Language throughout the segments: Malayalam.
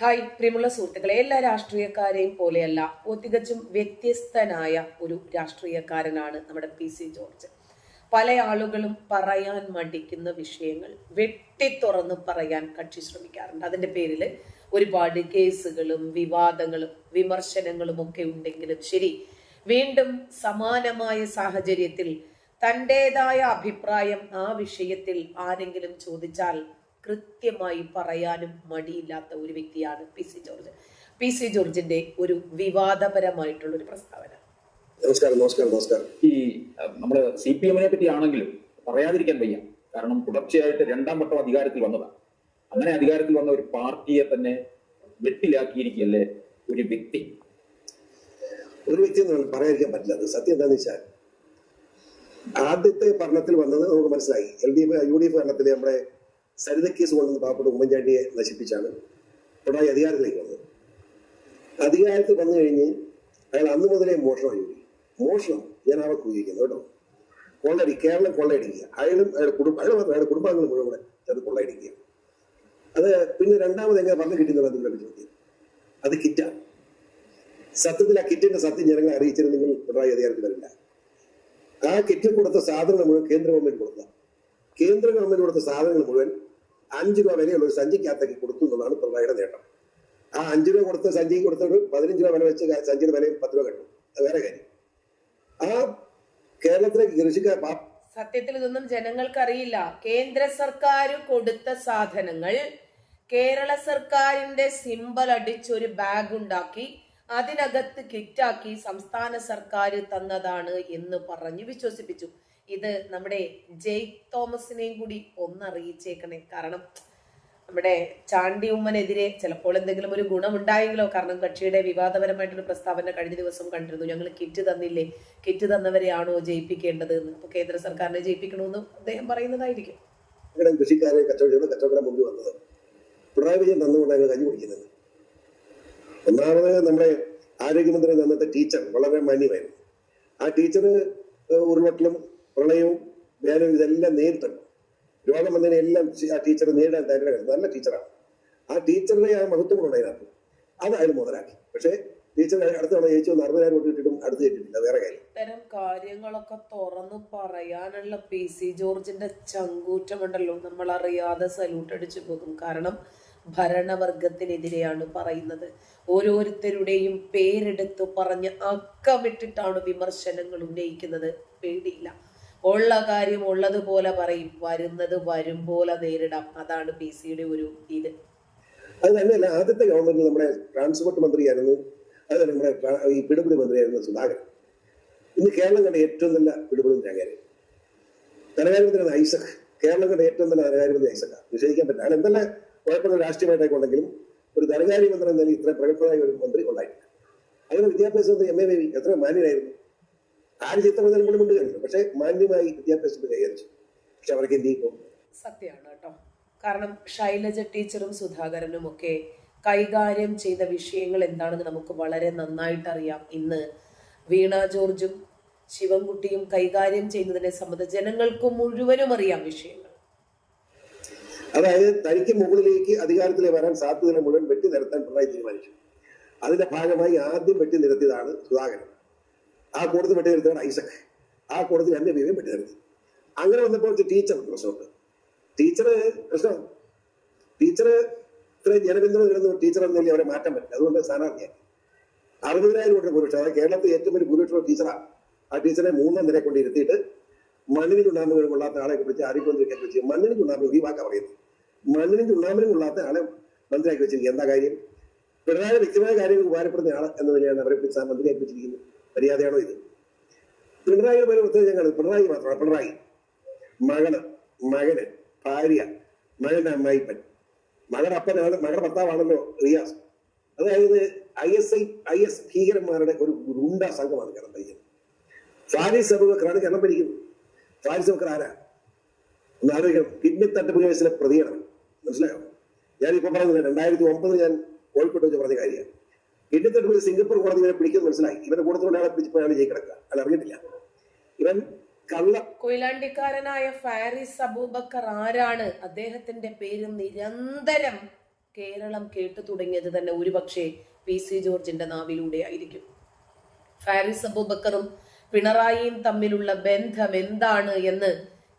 ഹായ് പ്രിയമുള്ള സുഹൃത്തുക്കളെ എല്ലാ രാഷ്ട്രീയക്കാരെയും പോലെയല്ല തികച്ചും വ്യത്യസ്തനായ ഒരു രാഷ്ട്രീയക്കാരനാണ് നമ്മുടെ പി സി ജോർജ്. പല ആളുകളും പറയാൻ മടിക്കുന്ന വിഷയങ്ങൾ വെട്ടിത്തുറന്ന് പറയാൻ കക്ഷി ശ്രമിക്കാറുണ്ട്. അതിന്റെ പേരിൽ ഒരുപാട് കേസുകളും വിവാദങ്ങളും വിമർശനങ്ങളും ഒക്കെ ഉണ്ടെങ്കിലും ശരി വീണ്ടും സമാനമായ സാഹചര്യത്തിൽ തന്റെതായ അഭിപ്രായം ആ വിഷയത്തിൽ ആരെങ്കിലും ചോദിച്ചാൽ കൃത്യമായി പറയാനും മടിയില്ലാത്ത ഒരു വ്യക്തിയാണ് P C George. P C ജോർജിന്റെ ഒരു വിവാദപരമായിട്ടുള്ള ഒരു പ്രസ്താവന. നമസ്കാരം നമസ്കാരം നമസ്കാരം. ഈ നമ്മുടെ നമ്മൾ സി പി എമ്മിനെ പറ്റി ആണെങ്കിലും പറയാതിരിക്കാൻ വയ്യ. കാരണം തുടർച്ചയായിട്ട് രണ്ടാം വട്ടം അധികാരത്തിൽ വന്നതാണ്. അങ്ങനെ അധികാരത്തിൽ വന്ന ഒരു പാർട്ടിയെ തന്നെ വെട്ടിലാക്കിയിരിക്കുകയല്ലേ ഒരു വ്യക്തി? ഒരു വ്യക്തി എന്ന് പറയാതിരിക്കാൻ പറ്റില്ല. അത് സത്യം എന്താന്ന് വെച്ചാൽ ആദ്യത്തെ ഭരണത്തിൽ വന്നത് നമുക്ക് മനസ്സിലായി. L D F U D F ഭരണത്തിൽ നമ്മുടെ സരിത കേസ് കൊണ്ടുവന്ന് പാവപ്പെട്ട ഉമ്മൻചാണ്ടിയെ നശിപ്പിച്ചാണ്. പിണറായി അധികാരത്തിലേക്ക് വന്നത് അധികാരത്തിൽ വന്നു കഴിഞ്ഞ് അയാൾ അന്ന് മുതലേ മോഷണമായി പോയി മോഷണം ഞാൻ അവർക്ക് ഉപയോഗിക്കുന്നത് കേട്ടോ. കൊള്ളടി കേരളം കൊള്ളയടിക്കുക. അയാളും അയാളുടെ കുടുംബം അയാൾ മാത്രം അയാളുടെ കുടുംബാംഗങ്ങൾ മുഴുവൻ കൂടെ അത് കൊള്ളയടിക്കുക. അത് പിന്നെ രണ്ടാമത് എങ്ങനെ പറഞ്ഞു കിട്ടുന്നത് പറ്റി ചോദ്യം അത് കിറ്റാണ് സത്യത്തിൽ ആ കിറ്റിന്റെ സത്യം ജനങ്ങളെ അറിയിച്ചിരുന്നെങ്കിൽ പിണറായി അധികാരത്തിൽ വരില്ല. ആ കിറ്റിൽ കൊടുത്ത സാധനങ്ങൾ മുഴുവൻ കേന്ദ്ര ഗവൺമെന്റ് കൊടുത്ത കേന്ദ്ര ഗവൺമെന്റ് കൊടുത്ത സാധനങ്ങൾ മുഴുവൻ അഞ്ച് രൂപ വിലയുള്ള ഒരു സഞ്ചിക്കകത്തേക്ക് കൊടുത്തു എന്നതാണ് പിണറായിയുടെ നേട്ടം. ആ അഞ്ച് രൂപ കൊടുത്ത സഞ്ചിക്ക് കൊടുത്തൊരു പതിനഞ്ച് രൂപ വില വെച്ച് സഞ്ചിയുടെ വിലയും പത്ത് രൂപ കിട്ടും. അത് വേറെ കാര്യം. ആ കേരളത്തിലെ കൃഷിക്കാർ സത്യത്തിൽ ഇതൊന്നും ജനങ്ങൾക്ക് അറിയില്ല കേന്ദ്ര സർക്കാർ കൊടുത്ത സാധനങ്ങൾ കേരള സർക്കാരിന്റെ സിമ്പൽ അടിച്ചൊരു ബാഗ് ഉണ്ടാക്കി അതിനകത്ത് കിറ്റാക്കി സംസ്ഥാന സർക്കാർ തന്നതാണ് എന്ന് പറഞ്ഞ് വിശ്വസിപ്പിച്ചു. ഇത് നമ്മുടെ ജെയ് തോമസിനെയും കൂടി ഒന്ന് അറിയിച്ചേക്കണേ കാരണം നമ്മുടെ ചാണ്ടി ഉമ്മനെതിരെ ചിലപ്പോൾ എന്തെങ്കിലും ഒരു ഗുണമുണ്ടായെങ്കിലോ കാരണം കക്ഷിയുടെ വിവാദപരമായിട്ടൊരു പ്രസ്താവന കഴിഞ്ഞ ദിവസം കണ്ടിരുന്നു. ഞങ്ങൾ കിറ്റ് തന്നില്ലേ? കിറ്റ് തന്നവരെയാണോ ജയിപ്പിക്കേണ്ടത് എന്ന്. കേന്ദ്ര സർക്കാരിനെ ജയിപ്പിക്കണമെന്ന് അദ്ദേഹം പറയുന്നതായിരിക്കും. അങ്ങനെ കൃഷിക്കാരെ കച്ചവടം കച്ചവടം മുമ്പ് വന്നത് പിണറായി വിജയൻ തന്നുകൊണ്ടാണ് കഞ്ഞി കുടിക്കുന്നത്. ഒന്നാമത് നമ്മുടെ ആരോഗ്യമന്ത്രി അന്നത്തെ ടീച്ചർ വളരെ മാന്യമായിരുന്നു. ആ ടീച്ചർ ഉരുളട്ടിലും പ്രളയവും വേനലും ഇതെല്ലാം നേരിട്ടുണ്ട്. രോഗം വന്നതിനെ എല്ലാം ആ ടീച്ചർ നേരിടാൻ തരണം നല്ല ടീച്ചറാണ് ആ ടീച്ചറുടെ ആ മഹത്വം കൂടെ അതിനകത്ത് അത് അയാൾ മുതലാക്കി. പക്ഷേ ടീച്ചർ അടുത്ത തവണ ജയിച്ചു ഒന്ന് അറുപതിനായിരം കൊണ്ട് കിട്ടിയിട്ടും അടുത്ത് കിട്ടിയിട്ടില്ല വേറെ കാര്യം. ഇത്തരം കാര്യങ്ങളൊക്കെ തുറന്നു പറയാനുള്ള പി സി ജോർജിന്റെ ചങ്കൂറ്റമുണ്ടല്ലോ. നമ്മൾ അറിയാതെ സല്യൂട്ട് അടിച്ചു പോകും. കാരണം ഭരണവർഗത്തിനെതിരെയാണ് പറയുന്നത്. ഓരോരുത്തരുടെയും പേരെടുത്ത് പറഞ്ഞ് അക്കമിട്ടിട്ടാണ് വിമർശനങ്ങൾ ഉന്നയിക്കുന്നത്. പേടിയില്ല. ഉള്ള കാര്യം ഉള്ളതുപോലെ പറയും. വരുന്നത് വരും പോലെ നേരിടാം. അതാണ് പി സിയുടെ ഒരു ഇത്. അത് തന്നെയല്ല ആദ്യത്തെ ഗവൺമെന്റിൽ നമ്മുടെ ട്രാൻസ്പോർട്ട് മന്ത്രിയായിരുന്നു. അത് നമ്മുടെ ഈ പിടിപിടി മന്ത്രിയായിരുന്നു സുധാകരൻ. ഇന്ന് കേരളം കണ്ട ഏറ്റവും നല്ല പിടിപിടി ചങ്ങാര് ധനകാര്യമന്ത്രി ഐസക്. കേരളം കണ്ട ഏറ്റവും നല്ല ധനകാര്യമന്ത്രി ഐസക്. നിഷേധിക്കാൻ പറ്റില്ല. അയാൾ എന്തെല്ലാം കുഴപ്പമുള്ള രാഷ്ട്രീയമായിട്ടൊക്കെ ഉണ്ടെങ്കിലും ഒരു ധനകാര്യമന്ത്രി എന്ന നിലയിൽ ഇത്ര പ്രഗത്ഭനായ ഒരു മന്ത്രി ഉണ്ടായിട്ടില്ല. അങ്ങനെ വിദ്യാഭ്യാസ മന്ത്രി എം എ ബേബി എത്ര മാന്യനായിരുന്നു. ആര് ചിത്രമെന്നാലും കൂടി മുണ്ടുകയുണ്ട് പക്ഷെ മാന്യമായി വിദ്യാഭ്യാസത്തെ കൈകാരിച്ചു പക്ഷെ അവർക്ക് എന്ത് ചെയ്യും? സത്യമാണ് കേട്ടോ. കാരണം ശൈലജ ടീച്ചറും സുധാകരനും ഒക്കെ കൈകാര്യം ചെയ്ത വിഷയങ്ങൾ എന്താണെന്ന് നമുക്ക് വളരെ നന്നായിട്ട് അറിയാം ഇന്ന് വീണ ജോർജും ശിവൻകുട്ടിയും കൈകാര്യം ചെയ്യുന്നതിനെ സംബന്ധിച്ച് ജനങ്ങൾക്ക് മുഴുവനും അറിയാം വിഷയങ്ങൾ. അതായത് തനിക്ക് മുകളിലേക്ക് അധികാരത്തിൽ വരാൻ സാധ്യതകളെ മുഴുവൻ വെട്ടി നിരത്താൻ പിണറായി തീരുമാനിച്ചു. അതിന്റെ ഭാഗമായി ആദ്യം വെട്ടി നിരത്തിയതാണ് സുധാകരൻ. ആ കോടതി വെട്ടി നിരത്തിയാണ് ഐസക്. ആ കോടതി എന്റെ ബീവിയും വെട്ടി നിർത്തി അങ്ങനെ വന്നപ്പോൾ ടീച്ചർ പ്രശ്നമുണ്ട്. ടീച്ചറ് പ്രശ്നം. ടീച്ചറ് ഇത്രയും ജനപിന്തുണ നേടുന്ന ടീച്ചർ എന്നല്ലേ അവരെ മാറ്റാൻ പറ്റില്ല. അതുകൊണ്ട് സ്ഥാനാർത്ഥിയാക്കി അറുപതിനായിരം വോട്ടിന് ഭൂരിപക്ഷം അതായത് കേരളത്തിൽ ഏറ്റവും വലിയ ഭൂരിപക്ഷം ടീച്ചറാണ് ആ. ടീച്ചറെ മൂന്നാം നിലയെ കൊണ്ട് ഇരുത്തിയിട്ട് മണ്ണിന് ചുണ്ണാമ്പ് കൊള്ളാത്ത ആളെ പിടിച്ച് ആരിക്കൊണ്ടിരിക്കാൻ വെച്ച് മണ്ണിന് ചുണ്ണാമ്പ് ഈ വാക്കാ പറയുന്നത് മണ്ണിന് ചുണ്ണാമ്പിനും കൊള്ളാത്ത ആളെ മന്ത്രിയാക്കി വെച്ചിരിക്കുക എന്താ കാര്യം? പിണറായി വ്യക്തിമായ കാര്യങ്ങൾ ഉപകാരപ്പെടുന്ന ആൾ എന്ന നിലയാണ് അവരെ മന്ത്രിയാക്കി വെച്ചിരിക്കുന്നത്. മര്യാദയാണോ ഇത്? പിണറായിയുടെ പേര് പ്രത്യേകം കാണുന്നത് പിണറായി മാത്രമാണ്. പിണറായി. മകന് മകന് ഭാര്യ മകന്റെ അമ്മായിപ്പൻ. മകളുടെ അപ്പനാണ് മകളുടെ ഭർത്താവാണല്ലോ റിയാസ്. അതായത് I S I I S ഭീകരന്മാരുടെ ഒരു ഗുണ്ട സംഘമാണ് കേരളം ഭരിക്കുന്നത്. ഫാരിസ് അബൂബക്കറാണ് കേരളം ഭരിക്കുന്നത് ഫാരിസ് അബൂബക്കർ ആരാ ഒന്ന് ആലോചിക്കണം. കിഡ്നി തട്ടിപ്പ് കേസിലെ പ്രതിയാണ്. മനസ്സിലായോ? ഞാൻ ഇപ്പൊ പറഞ്ഞത് രണ്ടായിരത്തി ഒമ്പത് ഞാൻ കോഴിക്കോട്ട് വെച്ച് പറഞ്ഞ കാര്യമാണ്. കിഡ്നി തട്ടിപ്പ് സിംഗപ്പൂർ കോടതി ഇവരെ പിടിക്കുന്നത് മനസ്സിലായി. ഇവന്റെ കൂട്ടത്തിലുള്ള ആളെ പിടിച്ചപ്പോഴാണ് ജയി കിടക്കുക അയാൾ അറിഞ്ഞിട്ടില്ല ഇവൻ കള്ള കൊയിലാണ്ടിക്കാരനായ ഫാരിസ് അബൂബക്കർ ആരാണ്? അദ്ദേഹത്തിന്റെ പേര് നിരന്തരം കേരളം കേട്ടു തുടങ്ങിയത് തന്നെ ഒരുപക്ഷെ പി സി ജോർജിന്റെ നാവിലൂടെ ആയിരിക്കും. ഫാരിസ് അബൂബക്കറും പിണറായിയും തമ്മിലുള്ള ബന്ധം എന്താണ് എന്ന്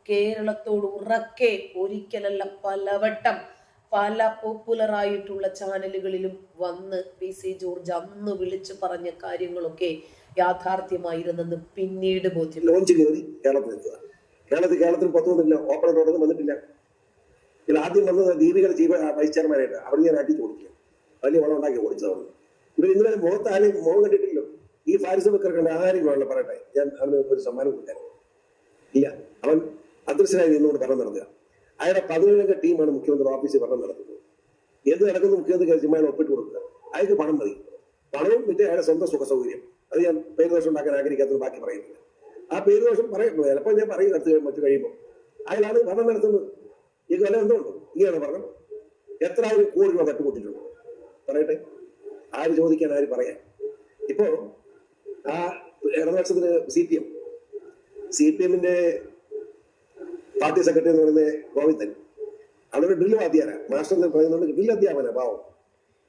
കേരളത്തോട് ഉറക്കെ ഒരിക്കലല്ല പലവട്ടം പല പോപ്പുലറായിട്ടുള്ള ചാനലുകളിലും വന്ന് പി സി ജോർജ് അന്ന് വിളിച്ചു പറഞ്ഞ കാര്യങ്ങളൊക്കെ യാഥാർത്ഥ്യമായിരുന്നെന്ന് പിന്നീട് ബോധ്യം ലോഞ്ച് ആദ്യം വന്നത് ദീപികളുടെ ചീഫ് വൈസ് ചെയർമാനായിട്ട് അവിടെ ഞാൻ അടിച്ചു കൊടുക്കുക വലിയ വളം ഉണ്ടാക്കി ഓടിച്ചത് ഇവർ ഇന്നലെ മുഖം ഈ ഫാരിസ് കണ്ട ആരെയും പറയട്ടെ? ഞാൻ അവന് ഒരു സമ്മാനം കൊടുക്കാൻ. ഇല്ല. അവൻ അദൃശ്യനായി നിന്നുകൊണ്ട് പറഞ്ഞു അയാളുടെ പതിനേഴംഗ ടീമാണ് മുഖ്യമന്ത്രി ഓഫീസിൽ ഭരണം നടത്തുന്നത്. എന്ത് നടക്കുന്നു മുഖ്യമന്ത്രി ചുമ്മാ ഒപ്പിട്ട് കൊടുക്കുക? അയാൾക്ക് പണം മതി. പണവും പിന്നെ അയാളുടെ സ്വന്തം സുഖ സൗകര്യം അത് ഞാൻ പേരുദോഷം ഉണ്ടാക്കാൻ ആഗ്രഹിക്കാത്തത് ബാക്കി പറയുന്നില്ല. ആ പേരുദോഷം പറയുന്നു ചിലപ്പോൾ ഞാൻ പറയും അടുത്ത് മറ്റു കഴിയുമ്പോൾ അയാളാണ് ഭരണം നടത്തുന്നത്. ഈ വല്ല എന്തുകൊണ്ട് ഇങ്ങനെയാണ് പറഞ്ഞത് എത്ര ആയിരം കോടി രൂപ തട്ടുകൂട്ടിട്ടുണ്ട് പറയട്ടെ. ആര് ചോദിക്കാൻ ആര് പറയാൻ? ഇപ്പോ ആ ഇടതുപക്ഷത്തിന് C P M. C P എമ്മിന്റെ പാർട്ടി സെക്രട്ടറി എന്ന് പറയുന്നത് ഗോവിന്ദൻ. അവിടെ ഡ്രിൽ വാദ്യാന. മാസ്റ്റർ എന്ന് പറയുന്നത് ഡ്രിൽ അധ്യാപന പാവം.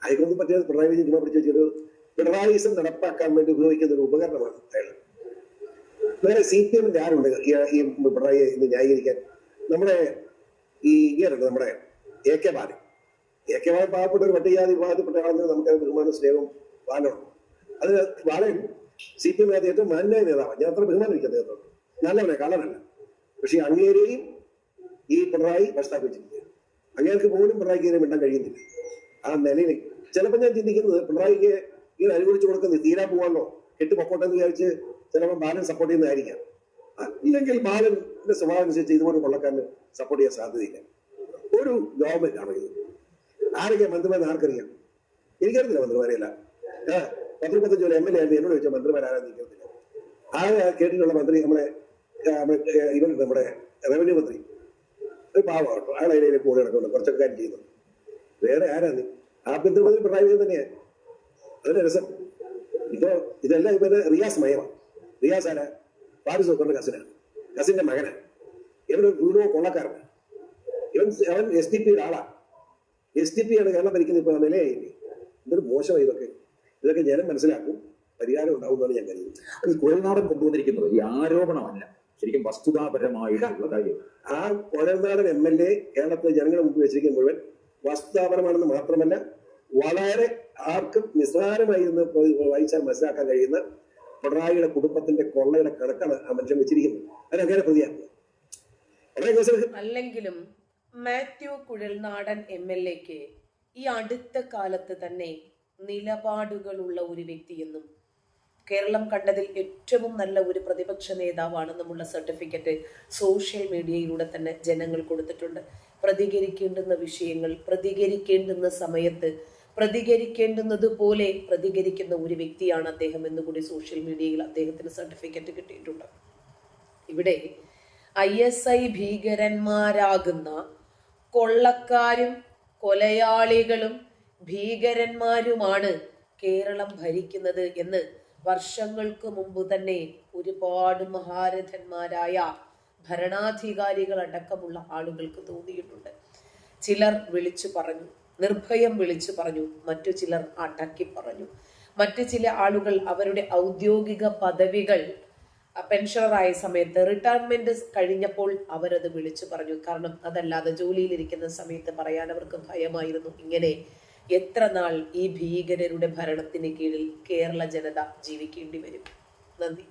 അയക്കൊന്നും പറ്റിയത് പിണറായി വിജയൻ ചുമ പിടിച്ചു വെച്ചൊരു പിണറായിസം നടപ്പാക്കാൻ വേണ്ടി ഉപയോഗിക്കുന്ന ഒരു ഉപകരണമാണ് അയാൾ. വേറെ സി പി എമ്മിന്റെ ആരുണ്ട്? ഈ- പിണറായിയെ ഇന്ന് ന്യായീകരിക്കാൻ? നമ്മുടെ ഈ ഇങ്ങനെയുണ്ട് നമ്മുടെ A K Balan. A K Balan പാവപ്പെട്ട ഒരു പട്ടികജാതി വിഭാഗത്തിൽപ്പെട്ട ആളെന്ന് നമുക്ക് ബഹുമാന സ്നേഹവും ബാലമുണ്ട് അത് ബാലൻ സി പി എമ്മിനകത്ത് ഏറ്റവും മാന്യായ നേതാവാണ്. ഞാൻ അത്ര ബഹുമാനിക്കും അദ്ദേഹത്തോട്. നല്ലവനെ കള്ളനല്ല. പക്ഷെ അങ്ങേരെയും ഈ പിണറായി പ്രസ്താപിച്ചിരിക്കുകയാണ് അങ്ങേർക്ക് പോലും പിണറായിക്ക് മിണ്ടാൻ കഴിയുന്നില്ല. ആ നിലയിൽ ചിലപ്പോൾ ഞാൻ ചിന്തിക്കുന്നത് പിണറായിക്ക് ഇങ്ങനെ അനുകൂലിച്ചു കൊടുക്കുന്നത് തീരാ പോവാണോ? കെട്ട് പൊക്കോട്ടെ എന്ന് വിചാരിച്ച് ചിലപ്പോൾ ബാലൻ സപ്പോർട്ട് ചെയ്യുന്നതായിരിക്കാം. അല്ലെങ്കിൽ ബാലന്റെ സ്വഭാവം അനുസരിച്ച് ഇതുപോലെ കൊള്ളക്കാരന് സപ്പോർട്ട് ചെയ്യാൻ സാധ്യതയില്ല. ഒരു ഗവൺമെന്റ് ആണ് ഇത്? ആരൊക്കെ മന്ത്രിമാരെ ആർക്കറിയാം? എനിക്കറിയില്ല മന്ത്രിമാരെയല്ല. പത്ത് മുപ്പത്തഞ്ച് എം എൽ എ ആയിരുന്നു. എന്നോട് ചോദിച്ചാൽ മന്ത്രിമാരാരാ എനിക്കറിയില്ല ആ കേട്ടിട്ടുള്ള മന്ത്രി ഏ, ഇവൻ നമ്മുടെ റവന്യൂ മന്ത്രി. ഒരു പാവം കേട്ടോ അയാൾ അതിലെ കൂടെ നടക്കുന്നുണ്ട്. കുറച്ചൊക്കെ കാര്യം ചെയ്യുന്നു. വേറെ ആരാന്ന് ആഭ്യന്തരമന്ത്രി പിണറായി വിജയൻ തന്നെയാണ് അതിന്റെ രസം. ഇപ്പോ ഇതെല്ലാം ഇപ്പൊ റിയാസ് മയമാണ് റിയാസ് ആരാ? പാരിസ് സൂക്കറിന്റെ കസിനാണ്. കസിന്റെ മകനാണ് ഇവൻ ഒരു ഗുരുവോ കൊള്ളക്കാരനാണ് ഇവൻ അവൻ എസ് ഡി പിയുടെ ആളാണ് എസ് ഡി പി ആണ് കേരളം ഭരിക്കുന്നത് ഇപ്പൊ നിലയായില്ലേ എന്തൊരു മോശമായി ഇതൊക്കെ. ഇതൊക്കെ ജനം മനസ്സിലാക്കും. പരിഹാരം ഉണ്ടാവുന്നതാണ് ഞാൻ കരുതുന്നത്. ഈ കുഴൽനാടൻ കൊണ്ടുവന്നിരിക്കുന്നത് ഈ ആരോപണമല്ല. ശരിക്കും വസ്തുതാപരമായിട്ടുള്ളത്. ആ കൊരനാടൻ എം എൽ എ കേരളത്തിലെ ജനങ്ങളുടെ മുമ്പ് വെച്ചിരിക്കുന്ന മുഴുവൻ വസ്തുതാപരമാണെന്ന് മാത്രമല്ല വളരെ ആർക്കും നിസ്സാരമായി എന്ന് വായിച്ചാൽ മനസ്സിലാക്കാൻ കഴിയുന്ന പിണറായിയുടെ കുടുംബത്തിന്റെ കൊള്ളയുടെ കണക്കാണ് ആ മനുഷ്യൻ വെച്ചിരിക്കുന്നത്. അതിനങ്ങനെ പ്രതിയാക്കുക. അല്ലെങ്കിലും മാത്യു കുഴൽനാടൻ എം എൽ എക്ക് ഈ അടുത്ത കാലത്ത് തന്നെ നിലപാടുകളുള്ള ഒരു വ്യക്തിയെന്നും കേരളം കണ്ടതിൽ ഏറ്റവും നല്ല ഒരു പ്രതിപക്ഷ നേതാവാണെന്നുമുള്ള സർട്ടിഫിക്കറ്റ് സോഷ്യൽ മീഡിയയിലൂടെ തന്നെ ജനങ്ങൾ കൊടുത്തിട്ടുണ്ട്. പ്രതികരിക്കേണ്ടുന്ന വിഷയങ്ങൾ പ്രതികരിക്കേണ്ടുന്ന സമയത്ത് പ്രതികരിക്കേണ്ടുന്നത് പോലെ പ്രതികരിക്കുന്ന ഒരു വ്യക്തിയാണ് അദ്ദേഹം എന്നുകൂടി സോഷ്യൽ മീഡിയയിൽ അദ്ദേഹത്തിന് സർട്ടിഫിക്കറ്റ് കിട്ടിയിട്ടുണ്ട്. ഇവിടെ ഐ എസ് ഐ ഭീകരന്മാരാകുന്ന കൊള്ളക്കാരും കൊലയാളികളും ഭീകരന്മാരുമാണ് കേരളം ഭരിക്കുന്നത് എന്ന് വർഷങ്ങൾക്ക് മുമ്പ് തന്നെ ഒരുപാട് മഹാരഥന്മാരായ ഭരണാധികാരികൾ അടക്കമുള്ള ആളുകൾക്ക് തോന്നിയിട്ടുണ്ട്. ചിലർ വിളിച്ചു പറഞ്ഞു നിർഭയം വിളിച്ചു പറഞ്ഞു മറ്റു ചിലർ അടക്കി പറഞ്ഞു. മറ്റു ചില ആളുകൾ അവരുടെ ഔദ്യോഗിക പദവികൾ പെൻഷനറായ സമയത്ത് റിട്ടയർമെന്റ് കഴിഞ്ഞപ്പോൾ അവരത് വിളിച്ചു പറഞ്ഞു. കാരണം അതല്ലാതെ ജോലിയിലിരിക്കുന്ന സമയത്ത് പറയാൻ അവർക്ക് ഭയമായിരുന്നു. ഇങ്ങനെ എത്ര നാൾ ഈ ഭീകരരുടെ ഭരണത്തിന് കീഴിൽ കേരള ജനത ജീവിക്കേണ്ടി വരും? നന്ദി.